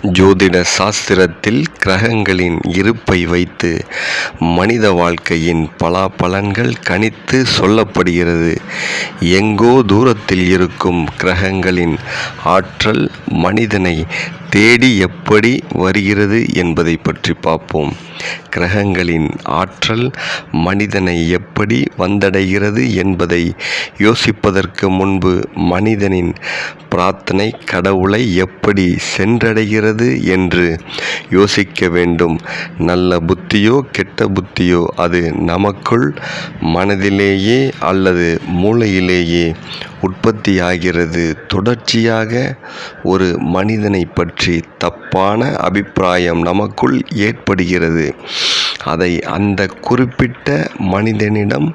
ஜோதிட சாஸ்திரத்தில் கிரகங்களின் இருப்பை வைத்து மனித வாழ்க்கையின் பலாபலன்கள் கணித்து சொல்லப்படுகிறது. எங்கோ தூரத்தில் இருக்கும் கிரகங்களின் ஆற்றல் மனிதனை தேடி எப்படி வருகிறது என்பதை பற்றி பார்ப்போம். கிரகங்களின் ஆற்றல் மனிதனை எப்படி வந்தடைகிறது என்பதை யோசிப்பதற்கு முன்பு மனிதனின் பிரார்த்தனை கடவுளை எப்படி சென்றடைகிறது என்று யோசிக்க வேண்டும். நல்ல புத்தியோ கெட்ட புத்தியோ அது நமக்குள் மனதிலேயே அல்லது மூளையிலேயே உற்பத்தியாகிறது. தொடர்ச்சியாக ஒரு மனிதனை பற்றி தப் தப்பான அபிப்பிராயம் நமக்குள் ஏற்படுகிறது. அதை அந்த குறிப்பிட்ட மனிதனிடம்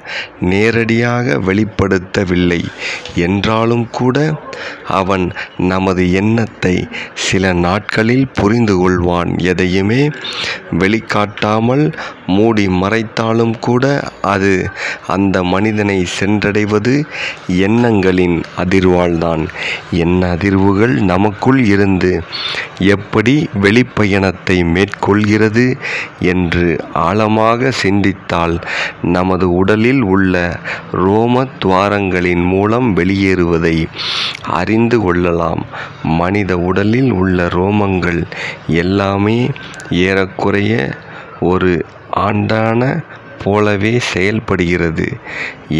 நேரடியாக வெளிப்படுத்தவில்லை. என்றாலும் கூட அவன் நமது எண்ணத்தை சில நாட்களில் புரிந்து கொள்வான். எதையுமே வெளிக்காட்டாமல் மூடி மறைத்தாலும் கூட அது அந்த மனிதனை சென்றடைவது எண்ணங்களின் அதிர்வால்தான் எண்ண அதிர்வுகள் நமக்குள் இருந்து எப்படி வெளிப்பயணத்தை மேற்கொள்கிறது என்று ஆழமாக சிந்தித்தால் நமது உடலில் உள்ள ரோம துவாரங்களின் மூலம் வெளியேறுவதை அறிந்து கொள்ளலாம். மனித உடலில் உள்ள ரோமங்கள் எல்லாமே ஏறக்குறைய ஒரு ஆண்டான போலவே செயல்படுகிறது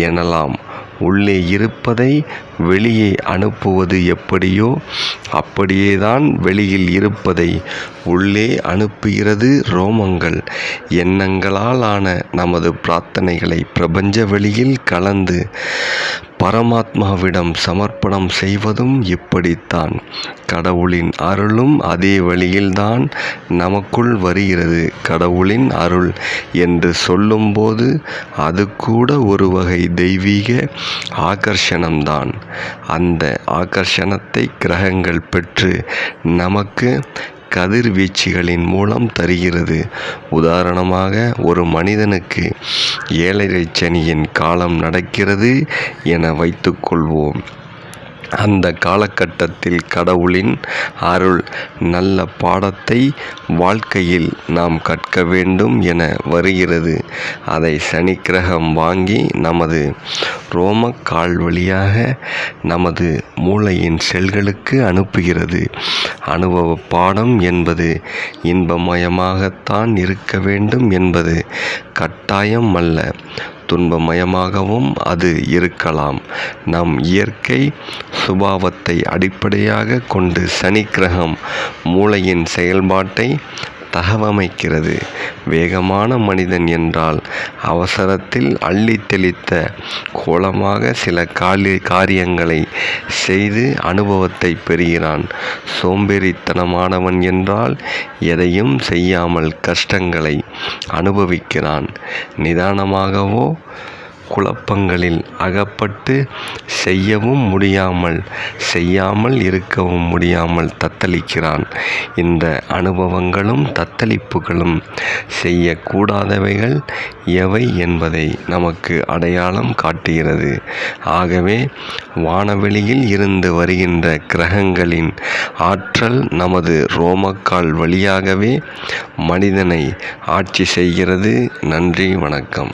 எனலாம். உள்ளே இருப்பதை வெளியே அனுப்புவது எப்படியோ அப்படியேதான் வெளியில் இருப்பதை உள்ளே அனுப்புகிறது ரோமங்கள். எண்ணங்களால் ஆன நமது பிரார்த்தனைகளை பிரபஞ்ச வெளியில் கலந்து பரமாத்மாவிடம் சமர்ப்பணம் செய்வதும் இப்படித்தான். கடவுளின் அருளும் அதே வழியில்தான் நமக்குள் வருகிறது. கடவுளின் அருள் என்று சொல்லும்போது அது கூட ஒரு வகை தெய்வீக ஆகர்ஷணம்தான். அந்த ஆகர்ஷணத்தை கிரகங்கள் பெற்று நமக்கு கதிர்வீச்சுகளின் மூலம் தருகிறது. உதாரணமாக ஒரு மனிதனுக்கு ஏழரை சனியின் காலம் நடக்கிறது என வைத்துக்கொள்வோம் அந்த காலகட்டத்தில் கடவுளின் அருள் நல்ல பாடத்தை வாழ்க்கையில் நாம் கற்க வேண்டும் என வருகிறது. அதை சனி கிரகம் வாங்கி நமது ரோம கால் வழியாக நமது மூளையின் செல்களுக்கு அனுப்புகிறது. அனுபவ பாடம் என்பது இன்பமயமாகத்தான் இருக்க வேண்டும் என்பது கட்டாயம் அல்ல. துன்பமயமாகவும் அது இருக்கலாம். நம் இயற்கை சுபாவத்தை அடிப்படையாக கொண்டு சனி கிரகம் மூளையின் செயல்பாட்டை தகவமைக்கிறது. வேகமான மனிதன் என்றால் அவசரத்தில் அள்ளி தெளித்த கோலமாக சில காலி காரியங்களை செய்து அனுபவத்தை பெறுகிறான். சோம்பேறித்தனமானவன் என்றால் எதையும் செய்யாமல் கஷ்டங்களை அனுபவிக்கிறான். நிதானமாகவோ குழப்பங்களில் அகப்பட்டு செய்யவும் முடியாமல் செய்யாமல் இருக்கவும் முடியாமல் தத்தளிக்கிறான். இந்த அனுபவங்களும் தத்தளிப்புகளும் செய்யக்கூடாதவைகள் எவை என்பதை நமக்கு அடையாளம் காட்டுகிறது. ஆகவே வானவெளியில் இருந்து வருகின்ற கிரகங்களின் ஆற்றல் நமது ரோமக்கால் வழியாகவே மனிதனை ஆட்சி செய்கிறது. நன்றி வணக்கம்.